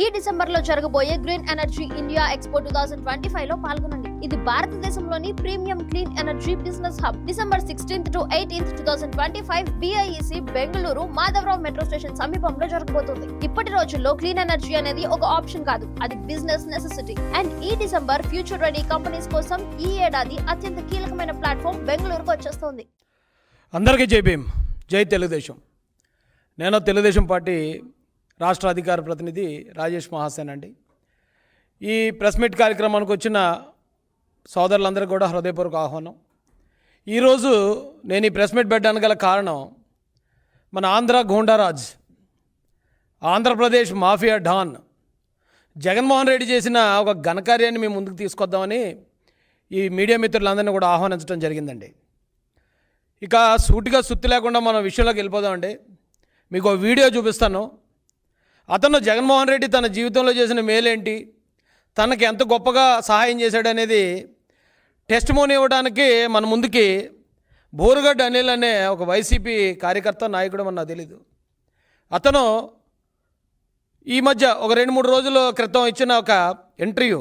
ఈ డిసెంబర్లో జరగబోయే green energy India expo two thousand twenty ఫైవ్లో పాల్గొనండి. ఇది భారతదేశంలోని premium clean energy business hub. December sixteenth to eighteenth two thousand twenty five BIEC Bengaluru Madhavarao metro station సమీపంలో జరగబోతుంది. ఇప్పటి రోజుల్లో క్లీన్ ఎనర్జీ అనేది ఒక ఆప్షన్ కాదు. అది బిజినెస్ నెసెసిటీ అండ్ ఈ డిసెంబర్ ఫ్యూచర్ రెడీ కంపెనీస్ కోసం ఈ ఏడాది అత్యంత కీలకమైన ప్లాట్ఫామ్ బెంగళూరుకు వచ్చేస్తుంది. అందరికీ జై భీమ్. జై తెలుగుదేశం. నేను తెలుగుదేశం పార్టీ రాష్ట్ర అధికార ప్రతినిధి రాజేష్ మహాసేన్ అండి. ఈ ప్రెస్ మీట్ కార్యక్రమానికి వచ్చిన సోదరులందరికీ కూడా హృదయపూర్వక ఆహ్వానం. ఈరోజు నేను ఈ ప్రెస్ మీట్ పెట్టడానికి గల కారణం మన ఆంధ్ర గోండారాజ్ ఆంధ్రప్రదేశ్ మాఫియా డాన్ జగన్మోహన్ రెడ్డి చేసిన ఒక ఘనకార్యాన్ని మేము ముందుకు తీసుకొద్దామని ఈ మీడియా మిత్రులందరినీ కూడా ఆహ్వానించడం జరిగిందండి. ఇక సూటిగా సుత్తి లేకుండా మనం విషయంలోకి వెళ్ళిపోదామండి. మీకు ఒక వీడియో చూపిస్తాను. అతను జగన్మోహన్ రెడ్డి తన జీవితంలో చేసిన మేలేంటి? తనకి ఎంత గొప్పగా సహాయం చేశాడనేది టెస్ట్ మోని ఇవ్వడానికి మన ముందుకి బోరుగడ్డ అనిల్ అనే ఒక వైసీపీ కార్యకర్త నాయకుడు మన తెలీదు. అతను ఈ మధ్య ఒక రెండు మూడు రోజుల క్రితం ఇచ్చిన ఒక ఇంటర్వ్యూ.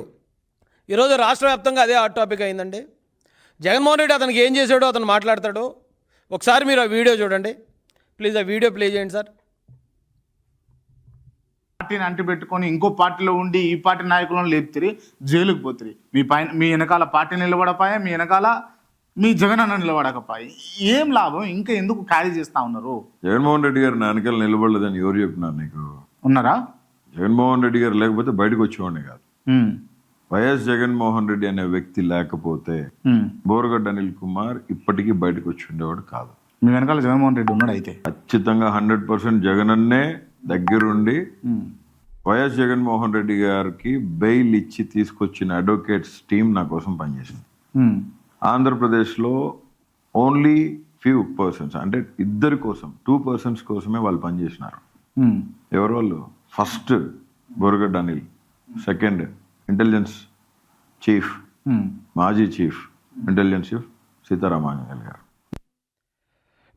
ఈరోజు రాష్ట్ర వ్యాప్తంగా అదే హాట్ టాపిక్ అయిందండి. జగన్మోహన్ రెడ్డి అతనికి ఏం చేశాడో అతను మాట్లాడతాడు. ఒకసారి మీరు ఆ వీడియో చూడండి. ప్లీజ్ ఆ వీడియో ప్లే చేయండి సార్. పార్టీని అంటిపెట్టుకొని ఇంకో పార్టీలో ఉండి ఈ పార్టీ నాయకులను లేపుతిరి జైలుకు పోతిరి. మీ పైన మీ వెనకాల పార్టీ నిలబడపాయా? మీ వెనకాల మీ జగన్ అన్న నిలబడకపోయి? ఏం లాభం? ఇంకా ఎందుకు ఖాళీ చేస్తా ఉన్నారు? జగన్మోహన్ రెడ్డి గారు నా వెనకాల నిలబడలేదని ఎవరు చెప్పినారు నీకు? ఉన్నారా? జగన్మోహన్ రెడ్డి గారు లేకపోతే బయటకు వచ్చేవాడిని కాదు. వైఎస్ జగన్మోహన్ రెడ్డి అనే వ్యక్తి లేకపోతే. బోరగడ్డ అనిల్ కుమార్ ఇప్పటికీ బయటకు వచ్చి ఉండేవాడు కాదు. మీ వెనకాల జగన్మోహన్ రెడ్డి ఉన్నాడు అయితే. ఖచ్చితంగా హండ్రెడ్ పర్సెంట్ జగనన్నే దగ్గరుండి వైఎస్ జగన్మోహన్ రెడ్డి గారికి బెయిల్ ఇచ్చి తీసుకొచ్చిన అడ్వకేట్స్ టీం నా కోసం పనిచేసింది. ఆంధ్రప్రదేశ్లో ఓన్లీ ఫ్యూ పర్సన్స్ అంటే ఇద్దరి కోసం టూ పర్సన్స్ కోసమే వాళ్ళు పనిచేసినారు. ఎవరు వాళ్ళు? First Boragadda Anil second intelligence chief. మాజీ చీఫ్ ఇంటెలిజెన్స్ చీఫ్ సీతారామాంజనేయులు గారు.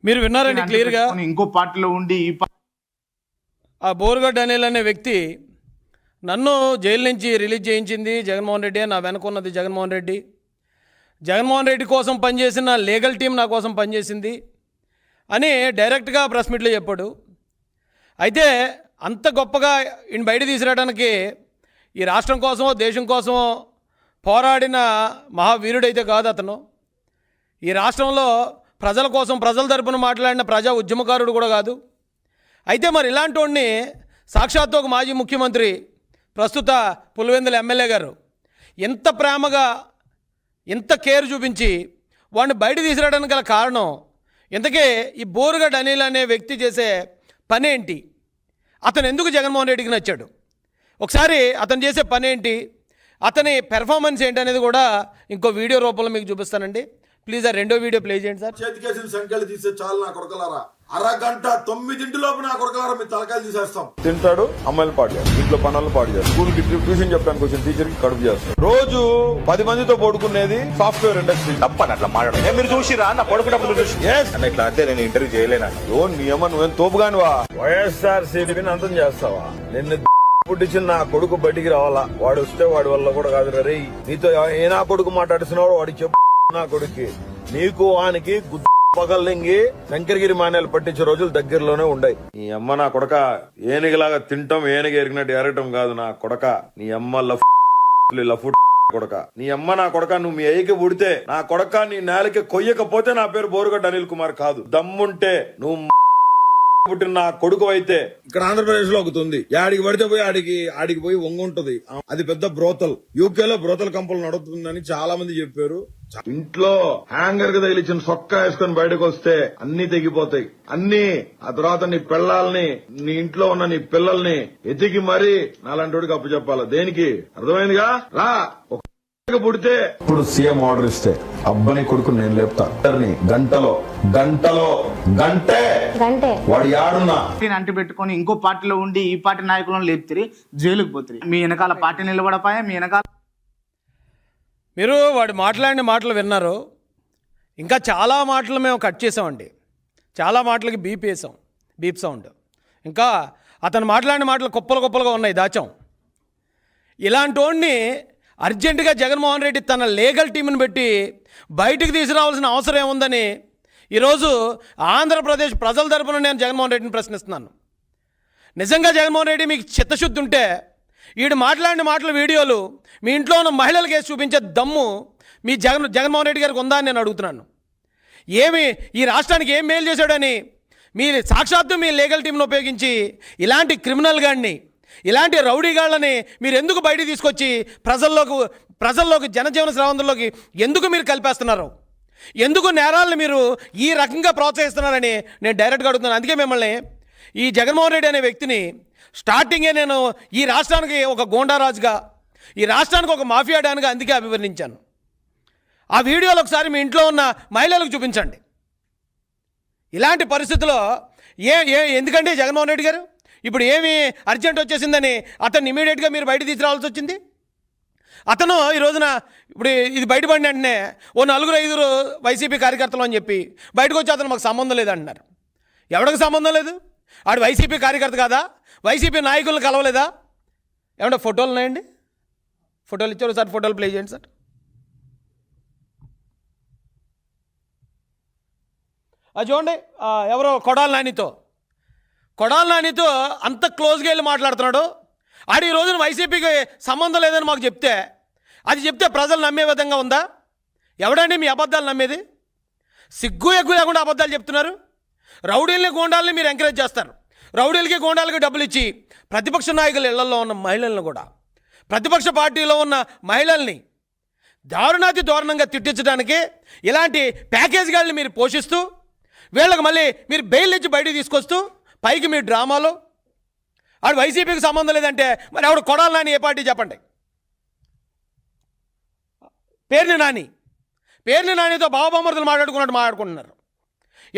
మీరు విన్నారండి క్లియర్గా? ఇంకో పార్టీలో ఉండి ఈ పా- ఆ బోరుగడ్డ అనిల్ అనే వ్యక్తి నన్ను జైలు నుంచి రిలీజ్ చేయించింది జగన్మోహన్ రెడ్డి నా వెనుకున్నది జగన్మోహన్ రెడ్డి. జగన్మోహన్ రెడ్డి కోసం పనిచేసిన లీగల్ టీం నా కోసం పనిచేసింది అని డైరెక్ట్గా ప్రెస్ మీట్లో చెప్పాడు. అయితే అంత గొప్పగా ఈయన బయట తీసుకురావడానికి ఈ రాష్ట్రం కోసమో దేశం కోసమో పోరాడిన మహావీరుడైతే కాదు అతను. ఈ రాష్ట్రంలో ప్రజల కోసం ప్రజల తరపున మాట్లాడిన ప్రజా ఉద్యమకారుడు కూడా కాదు. అయితే మరి ఇలాంటి వాడిని సాక్షాత్తు ఒక మాజీ ముఖ్యమంత్రి ప్రస్తుత పులివెందుల ఎమ్మెల్యే గారు ఎంత ప్రేమగా ఎంత కేర్ చూపించి వాడిని బయట తీసుకురావడానికి గల కారణం ఇంతకే ఈ బోరుగడ్ అనిల్ అనే వ్యక్తి చేసే పని ఏంటి? అతను ఎందుకు జగన్మోహన్ రెడ్డికి నచ్చాడు? ఒకసారి అతను చేసే పని ఏంటి? అతని పెర్ఫార్మెన్స్ ఏంటి అనేది కూడా ఇంకో వీడియో రూపంలో మీకు చూపిస్తానండి. ప్లీజ్ ఆ రెండో వీడియో ప్లే చేయండి సార్. చేతికేసిన సంఖ్యలు తీసే చాలు నా కొడకలారా. అరగంట తొమ్మిదింటి లోపు నా కొడకలారా మీ తలకాయలు తీసేస్తాం. తింటాడు అమ్మాయిలు పాడు చేస్తాడు ఇంట్లో పనులు పాడు చేస్తాడు స్కూల్కి ట్యూషన్ చెప్పడానికి వచ్చిన టీచర్కి కడుపు చేస్తాడు రోజు పది మందితో పడుకునేది సాఫ్ట్వేర్ ఇండస్ట్రీ తప్పని అట్లా మాట్లాడడం ఏ, మీరు చూసిరా? నా పడుకున్నప్పుడు చూసి. ఇట్లా అంటే నేను ఇంటర్వ్యూ చేయలేనా? ఓ నీ అమ్మ నువ్వేం తోపుగానివా? వైఎస్ఆర్ సిపిని అంతం చేస్తావా? నిన్ను పుట్టించిన నా కొడుకు బయటికి రావాలా? వాడు వస్తే వాడి వల్ల కూడా కాదు రే నీతో ఏ నా కొడుకు మాట్లాడుతున్నాడో వాడికి చెప్పు. నా కొడుక్కి. నీకు వానికి గుద్ద పగల్లింగి శంకరగిరి మానేలు పట్టించే రోజులు దగ్గరలోనే ఉండయి. నీ అమ్మ నా కొడక ఏనుగులాగా తింటాం ఏనుగు ఎరిగినట్టు ఎరగటం కాదు నా కొడక. నీ అమ్మ లఫ్ లఫు కొడక. నీ అమ్మ నా కొడక నువ్వు మీ అయ్యకి పుడితే నా కొడక నీ నేలకి కొయ్యకపోతే నా పేరు బోరుగడ్డ అనిల్ కుమార్ కాదు. దమ్ముంటే నువ్వు పుట్టిన నా కొడుకు అయితే. ఇక్కడ ఆంధ్రప్రదేశ్లో ఒకటి ఉంది. ఆడికి పడితే పోయి ఆడికి ఆడికి పోయి వంగుంటది. అది పెద్ద బ్రోతల్. యూకే లో బ్రోతల్ కంపెనీ నడుతుందని చాలా మంది చెప్పారు. ఇంట్లో హ్యాంగర్కి తగిలిచ్చిన సొక్క వేసుకొని బయటకు వస్తే అన్ని తెగిపోతాయి. అన్ని ఆ తర్వాత నీ పిల్లల్ని నీ ఇంట్లో ఉన్న నీ పిల్లల్ని ఎతికి మరీ నాలాంటి అప్పు చెప్పాలి. దేనికి? అర్థమైందిగా? రా ఒక పుడితే. ఇప్పుడు సీఎం ఆర్డర్ ఇస్తే అబ్బని కొడుకు నేను లేపుతా. గంటలో గంటలో గంటే. గంటే. వాడు యాడున్నా? పార్టీని అంటిపెట్టుకొని ఇంకో పార్టీలో ఉండి ఈ పార్టీ నాయకులను లేపుతిరి జైలుకు పోతిరి. మీ వెనకాల పార్టీ నిలబడపాయా? మీ వెనకాల మీరు వాడు మాట్లాడిన మాటలు విన్నారు. ఇంకా చాలా మాటలు మేము కట్ చేసామండి. చాలా మాటలకి బీప్ వేసాం. Beep sound. ఇంకా అతను మాట్లాడిన మాటలు కుప్పలు కుప్పలుగా ఉన్నాయి దాచాం. ఇలాంటి వాడిని అర్జెంటుగా జగన్మోహన్ రెడ్డి తన లీగల్ టీంని పెట్టి బయటకు తీసుకురావాల్సిన అవసరం ఏముందని ఈరోజు ఆంధ్రప్రదేశ్ ప్రజల తరపున నేను జగన్మోహన్ రెడ్డిని ప్రశ్నిస్తున్నాను. నిజంగా జగన్మోహన్ రెడ్డి మీకు చిత్తశుద్ధి ఉంటే వీడు మాట్లాడిన మాటల వీడియోలు మీ ఇంట్లో ఉన్న మహిళలకు వేసి చూపించే దమ్ము మీ జగన్ జగన్మోహన్ రెడ్డి గారికి ఉందా అని నేను అడుగుతున్నాను. ఏమి ఈ రాష్ట్రానికి ఏం మేలు చేశాడని మీ సాక్షాత్తు మీ లీగల్ టీంను ఉపయోగించి ఇలాంటి క్రిమినల్ గాడిని ఇలాంటి రౌడీ గాళ్ళని మీరు ఎందుకు బయటికి తీసుకొచ్చి ప్రజల్లోకి ప్రజల్లోకి జనజీవన స్రవంతుల్లోకి ఎందుకు మీరు కలిపేస్తున్నారు? ఎందుకు నేరాలను మీరు ఈ రకంగా ప్రోత్సహిస్తున్నారని నేను డైరెక్ట్గా అడుగుతున్నాను. అందుకే మిమ్మల్ని ఈ జగన్మోహన్ రెడ్డి అనే వ్యక్తిని స్టార్టింగే నేను ఈ రాష్ట్రానికి ఒక గోండారాజుగా ఈ రాష్ట్రానికి ఒక మాఫియా డాన్గా అందుకే అభివర్ణించాను. ఆ వీడియోలు ఒకసారి మీ ఇంట్లో ఉన్న మహిళలకు చూపించండి. ఇలాంటి పరిస్థితుల్లో ఏ ఏ ఎందుకంటే జగన్మోహన్ రెడ్డి గారు? ఇప్పుడు ఏమి అర్జెంట్ వచ్చేసిందని అతను ఇమీడియట్గా మీరు బయట తీసుకురావాల్సి వచ్చింది? అతను ఈ రోజున ఇప్పుడు ఇది బయటపడిన వెంటనే ఓ నలుగురు ఐదుగురు వైసీపీ కార్యకర్తలు అని చెప్పి బయటకు వచ్చి అతను మాకు సంబంధం లేదంటున్నారు. ఎవరికి సంబంధం లేదు? ఆడు వైసీపీ కార్యకర్త కాదా? వైసీపీ నాయకులను కలవలేదా? ఏమంటే ఫోటోలు ఉన్నాయండి? ఫోటోలు ఇచ్చారు సార్ ఫోటోలు ప్లే చేయండి సార్. అది చూడండి ఎవరో కొడాల నానితో. కొడాల నానితో అంత క్లోజ్గా వెళ్ళి మాట్లాడుతున్నాడు. ఆడు ఈ రోజున వైసీపీకి సంబంధం లేదని మాకు చెప్తే అది చెప్తే ప్రజలు నమ్మే విధంగా ఉందా? ఎవడండి మీ అబద్ధాలు నమ్మేది? సిగ్గు ఎగ్గు లేకుండా అబద్ధాలు చెప్తున్నారు. రౌడీల్ని గోండాల్ని మీరు ఎంకరేజ్ చేస్తారు. రౌడీలకి గోండాలకి డబ్బులు ఇచ్చి ప్రతిపక్ష నాయకుల ఇళ్ళలో ఉన్న మహిళలను కూడా ప్రతిపక్ష పార్టీలో ఉన్న మహిళల్ని దారుణాతి దారుణంగా తిట్టించడానికి ఇలాంటి ప్యాకేజీగాళ్ళని మీరు పోషిస్తూ వీళ్ళకి మళ్ళీ మీరు బెయిల్ ఇచ్చి బయటికి తీసుకొస్తూ పైకి మీ డ్రామాలు ఆడు వైసీపీకి సంబంధం లేదంటే మరి ఆవిడ కొడాలి నాని ఏ పార్టీ చెప్పండి. పేర్ని నాని పేర్ని నానితో బావబామర్దులు మాట్లాడుకున్నట్టు మాట్లాడుకుంటున్నారు.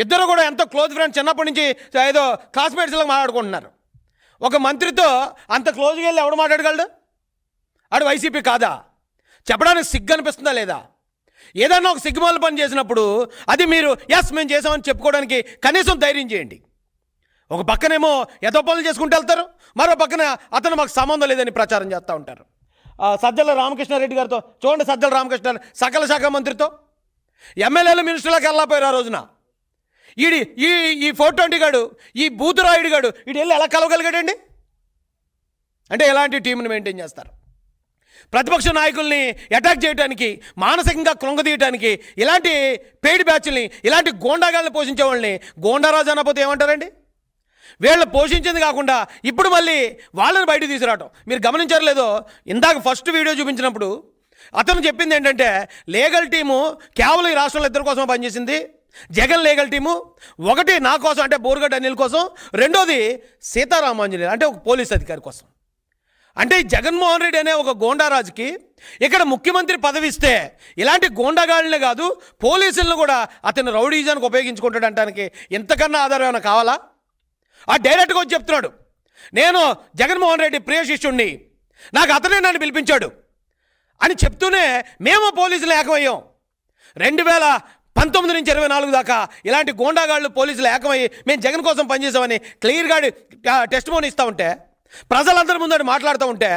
ఇద్దరు కూడా ఎంతో క్లోజ్ ఫ్రెండ్స్ చిన్నప్పటి నుంచి ఏదో క్లాస్మేట్స్లో మాట్లాడుకుంటున్నారు. ఒక మంత్రితో అంత క్లోజ్గా వెళ్ళి ఎవడు మాట్లాడగలడు? ఆడు వైసీపీ కాదా? చెప్పడానికి సిగ్గు అనిపిస్తుందా లేదా? ఏదన్నా ఒక సిగ్గుమాల పని చేసినప్పుడు అది మీరు ఎస్ మేము చేసామని చెప్పుకోవడానికి కనీసం ధైర్యం చేయండి. ఒక పక్కనేమో ఎదో పనులు చేసుకుంటూ వెళ్తారు మరో పక్కన అతను మాకు సంబంధం లేదని ప్రచారం చేస్తూ ఉంటారు. సజ్జల రామకృష్ణారెడ్డి గారితో చూడండి సజ్జల రామకృష్ణ సకల శాఖ మంత్రితో. ఎమ్మెల్యేలు మినిస్టర్లకు వెళ్ళకపోయారు ఆ రోజున. ఈడి ఈ ఈ ఫోటో ట్వంటీ గాడు ఈ బూతురాయుడు గాడు ఈడు వెళ్ళి ఎలా కలవగలిగాడండి? అంటే ఎలాంటి టీంని మెయింటైన్ చేస్తారు? ప్రతిపక్ష నాయకుల్ని అటాక్ చేయడానికి మానసికంగా కృంగదీయడానికి ఇలాంటి పేడి బ్యాచ్ల్ని ఇలాంటి గోండాగాల్ని పోషించే వాళ్ళని గోండారాజు అనకపోతే ఏమంటారండి? వీళ్ళు పోషించింది కాకుండా ఇప్పుడు మళ్ళీ వాళ్ళని బయట తీసుకురావటం. మీరు గమనించారు లేదో ఇందాక ఫస్ట్ వీడియో చూపించినప్పుడు అతను చెప్పింది ఏంటంటే లీగల్ టీము కేవలం ఈ రాష్ట్రంలో ఇద్దరి కోసం పనిచేసింది. జగన్ లీగల్ టీము ఒకటి నా కోసం అంటే బోరుగడ్డ అనిల్ కోసం రెండోది సీతారామాంజనేయులు అంటే ఒక పోలీస్ అధికారి కోసం. అంటే జగన్మోహన్ రెడ్డి అనే ఒక గోండారాజుకి ఇక్కడ ముఖ్యమంత్రి పదవి ఇస్తే ఇలాంటి గోండాగాళ్ళనే కాదు పోలీసులను కూడా అతను రౌడీజానికి ఉపయోగించుకుంటాడు అంటానికి ఇంతకన్నా ఆధారం ఏమైనా కావాలా? ఆ డైరెక్ట్గా వచ్చి చెప్తున్నాడు నేను జగన్మోహన్ రెడ్డి ప్రియ శిష్యుణ్ణి నాకు అతనే నన్ను పిలిపించాడు అని చెప్తూనే మేము పోలీసులు ఏకమయ్యాం. రెండు వేల పంతొమ్మిది నుంచి ఇరవై నాలుగు దాకా ఇలాంటి గోండాగాళ్ళు పోలీసులు ఏకమయ్యి మేము జగన్ కోసం పనిచేసామని క్లియర్గా టెస్ట్ మోని ఇస్తూ ఉంటే ప్రజలందరి ముందు ఆడు మాట్లాడుతూ ఉంటే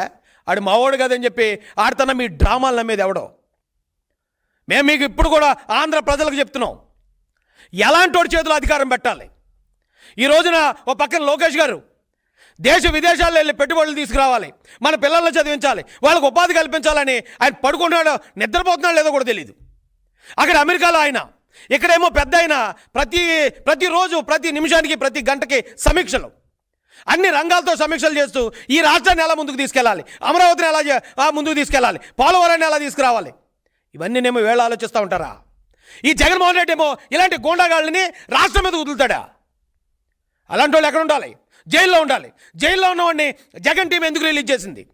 ఆడు మావోడు కదని చెప్పి ఆడుతున్న మీ డ్రామాలు నమ్మేది ఎవడో? మేము మీకు ఇప్పుడు కూడా ఆంధ్ర ప్రజలకు చెప్తున్నాం. ఎలాంటి వాడి చేతిలో అధికారం పెట్టాలి? ఈ రోజున ఓ పక్కన లోకేష్ గారు దేశ విదేశాల్లో వెళ్ళి పెట్టుబడులు తీసుకురావాలి మన పిల్లల్ని చదివించాలి వాళ్ళకు ఉపాధి కల్పించాలని ఆయన పడుకుంటున్నాడో నిద్రపోతున్నాడో లేదో కూడా తెలియదు అక్కడ అమెరికాలో ఆయన ఇక్కడేమో పెద్ద ఆయన ప్రతి ప్రతిరోజు ప్రతి నిమిషానికి ప్రతి గంటకి సమీక్షలు. అన్ని రంగాలతో సమీక్షలు చేస్తూ ఈ రాష్ట్రాన్ని ఎలా ముందుకు తీసుకెళ్ళాలి? అమరావతిని ఎలా ముందుకు తీసుకెళ్ళాలి? పోలవరాన్ని ఎలా తీసుకురావాలి? ఇవన్నీ నేమో వేళ ఆలోచిస్తూ ఉంటారా? ఈ జగన్మోహన్ రెడ్డి ఏమో ఇలాంటి గోండాగాళ్ళని రాష్ట్రం మీద వదులుతాడా? అలాంటి వాళ్ళు ఎక్కడ ఉండాలి? జైల్లో ఉండాలి. జైల్లో ఉన్నవాడిని జగన్ టీం ఎందుకు రిలీజ్ చేసింది?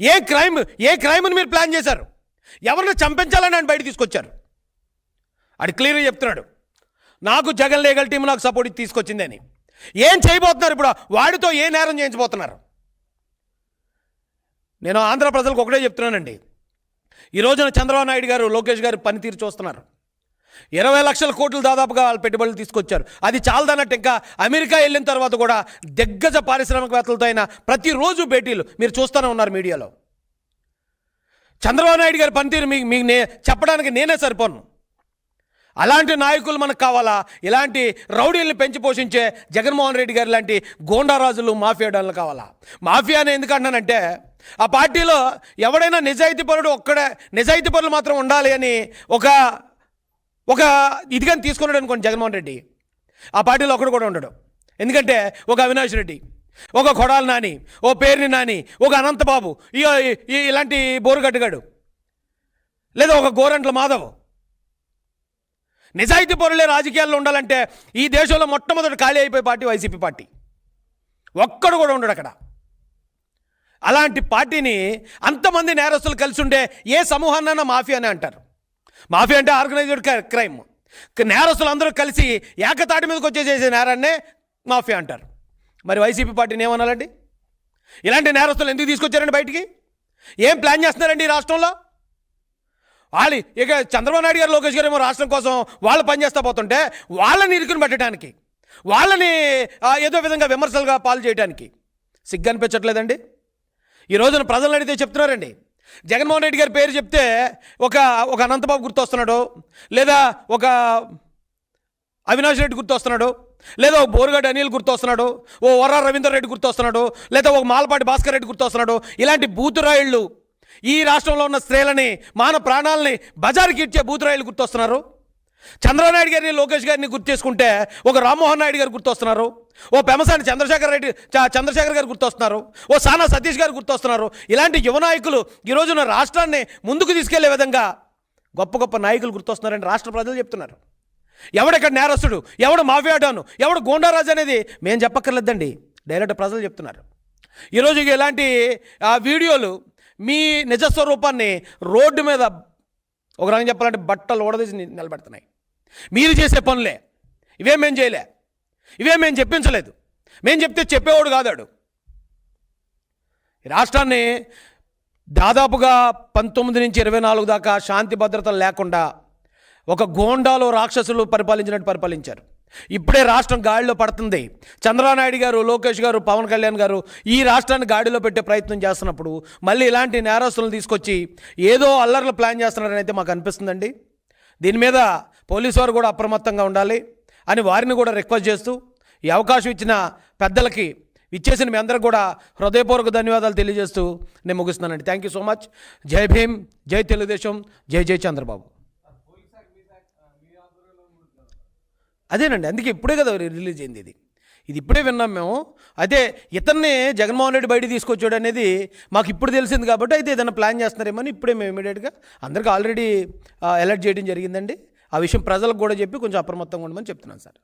ఏ క్రైమ్ ఏ క్రైమ్ని మీరు ప్లాన్ చేశారు? ఎవరిని చంపించాలని ఆయన బయట తీసుకొచ్చారు? అది క్లియర్గా చెప్తున్నాడు. నాకు జగన్ లీగల్ టీం నాకు సపోర్ట్ తీసుకొచ్చిందని. ఏం చేయబోతున్నారు ఇప్పుడు? వాడితో ఏ నేరం చేయించబోతున్నారు? నేను ఆంధ్ర ప్రజలకు ఒకటే చెప్తున్నానండి. ఈ రోజున చంద్రబాబు నాయుడు గారు లోకేష్ గారు పనితీరు చూస్తున్నారు. ఇరవై లక్షల కోట్లు దాదాపుగా వాళ్ళు పెట్టుబడులు తీసుకొచ్చారు. అది చాలదన్నట్టు ఇంకా అమెరికా వెళ్ళిన తర్వాత కూడా దిగ్గజ పారిశ్రామికవేత్తలతో అయినా ప్రతిరోజు భేటీలు మీరు చూస్తూనే ఉన్నారు మీడియాలో. చంద్రబాబు నాయుడు గారి పనితీరు మీకు మీకు నే చెప్పడానికి నేనే సరిపోను. అలాంటి నాయకులు మనకు కావాలా? ఇలాంటి రౌడీల్ని పెంచి పోషించే జగన్మోహన్ రెడ్డి గారు లాంటి గోండారాజులు మాఫియా డాన్లు కావాలా? మాఫియా అని ఎందుకు ఆ పార్టీలో ఎవడైనా నిజాయితీ పరుడు ఒక్కడే నిజాయితీ పరులు మాత్రం ఉండాలి అని ఒక ఒక ఇదిగా తీసుకున్నాడు అనుకోండి జగన్మోహన్ రెడ్డి. ఆ పార్టీలో ఒకడు కూడా ఉండడు. ఎందుకంటే ఒక అవినాష్ రెడ్డి ఒక కొడాల నాని ఓ పేరుని నాని ఒక అనంతబాబు ఈ ఈ- ఇలాంటి బోరుగట్టుగాడు లేదా ఒక గోరంట్ల మాధవ్. నిజాయితీ పరులే రాజకీయాల్లో ఉండాలంటే ఈ దేశంలో మొట్టమొదటి ఖాళీ అయిపోయే పార్టీ వైసీపీ పార్టీ. ఒక్కడు కూడా ఉండడు అక్కడ. అలాంటి పార్టీని అంతమంది నేరస్తులు కలిసి ఉండే ఏ సమూహాన్నైనా మాఫియా అని అంటారు. మాఫియా అంటే ఆర్గనైజ్డ్ క్రైమ్. నేరస్తులు అందరూ కలిసి ఏకతాటి మీదకి వచ్చే చేసే నేరాన్నే మాఫియా అంటారు. మరి వైసీపీ పార్టీని ఏమనాలండి? ఇలాంటి నేరస్తులు ఎందుకు తీసుకొచ్చారండి బయటికి? ఏం ప్లాన్ చేస్తున్నారండి ఈ రాష్ట్రంలో? వాళ్ళు ఇక చంద్రబాబు నాయుడు గారు లోకేష్ గారు ఏమో రాష్ట్రం కోసం వాళ్ళు పనిచేస్తా పోతుంటే వాళ్ళని ఇరుకుని పెట్టడానికి వాళ్ళని ఏదో విధంగా విమర్శలుగా పాలు చేయడానికి సిగ్గు అనిపించట్లేదండి. ఈ రోజున ప్రజలను అడిగితే చెప్తున్నారండి. జగన్మోహన్ రెడ్డి గారి పేరు చెప్తే ఒక ఒక అనంతబాబు గుర్తొస్తున్నాడు లేదా ఒక అవినాష్ రెడ్డి గుర్తొస్తున్నాడు లేదా ఒక బోరుగడ్డ అనిల్ గుర్తొస్తున్నాడు ఓ వర రవీందర్ రెడ్డి గుర్తొస్తున్నాడు లేదా ఒక మాలపాటి భాస్కర్ రెడ్డి గుర్తొస్తున్నాడు. ఇలాంటి బూతురాయిళ్ళు ఈ రాష్ట్రంలో ఉన్న స్త్రీలని మాన ప్రాణాలని బజారుకి ఇచ్చే బూతురాయిలు గుర్తొస్తున్నారు? చంద్రనాయుడు గారిని లోకేష్ గారిని గుర్తు చేసుకుంటే ఒక రామ్మోహన్ నాయుడు గారు గుర్తొస్తున్నారు. ఓ పెమసాని చంద్రశేఖర్ రెడ్డి చ- చంద్రశేఖర్ గారు గుర్తొస్తున్నారు. ఓ సానా సతీష్ గారు గుర్తొస్తున్నారు. ఇలాంటి యువ నాయకులు ఈ రాష్ట్రాన్ని ముందుకు తీసుకెళ్ళే విధంగా గొప్ప గొప్ప నాయకులు గుర్తొస్తున్నారని రాష్ట్ర ప్రజలు చెప్తున్నారు. ఎవడెక్కడ నేరస్తుడు? ఎవడు మాఫియాడాను ఎవడు గోండారాజు అనేది మేము చెప్పక్కర్లేదండి. డైరెక్ట్ ప్రజలు చెప్తున్నారు. ఈరోజు ఇక ఇలాంటి వీడియోలు మీ నిజస్వరూపాన్ని రోడ్డు మీద ఒక రకంగా చెప్పాలంటే బట్టలు ఓడదీసి నిలబెడుతున్నాయి. మీరు చేసే పనులే. ఇవేం మేము చేయలే. ఇవే మేము చెప్పించలేదు. మేము చెప్తే చెప్పేవాడు కాదాడు. రాష్ట్రాన్ని దాదాపుగా పంతొమ్మిది నుంచి ఇరవై నాలుగు దాకా శాంతి భద్రతలు లేకుండా ఒక గోండాలో రాక్షసులు పరిపాలించినట్టు పరిపాలించారు. ఇప్పుడే రాష్ట్రం గాడిలో పడుతుంది. చంద్రబాబు నాయుడు గారు లోకేష్ గారు పవన్ కళ్యాణ్ గారు ఈ రాష్ట్రాన్ని గాడిలో పెట్టే ప్రయత్నం చేస్తున్నప్పుడు మళ్ళీ ఇలాంటి నేరస్తులను తీసుకొచ్చి ఏదో అల్లర్లు ప్లాన్ చేస్తున్నారని అయితే మాకు అనిపిస్తుందండి. దీని మీద పోలీసు వారు కూడా అప్రమత్తంగా ఉండాలి అని వారిని కూడా రిక్వెస్ట్ చేస్తూ ఈ అవకాశం ఇచ్చిన పెద్దలకి ఇచ్చేసిన మీ అందరికి కూడా హృదయపూర్వక ధన్యవాదాలు తెలియజేస్తూ నేను ముగిస్తున్నానండి. థ్యాంక్ యూ సో మచ్ జై భీమ్ జై తెలుగుదేశం జై జై చంద్రబాబు. అదేనండి అందుకే ఇప్పుడే కదా రిలీజ్ అయింది ఇది. ఇది ఇప్పుడే విన్నాం మేము. అయితే ఇతన్ని జగన్మోహన్ రెడ్డి బయట తీసుకొచ్చాడు అనేది మాకు ఇప్పుడు తెలిసింది కాబట్టి అయితే ఏదైనా ప్లాన్ చేస్తున్నారేమో అని ఇప్పుడే మేము ఇమీడియట్గా అందరికీ ఆల్రెడీ అలర్ట్ చేయడం జరిగిందండి. ఆ విషయం ప్రజలకు కూడా చెప్పి కొంచెం అప్రమత్తంగా ఉండమని చెప్తున్నాను సార్.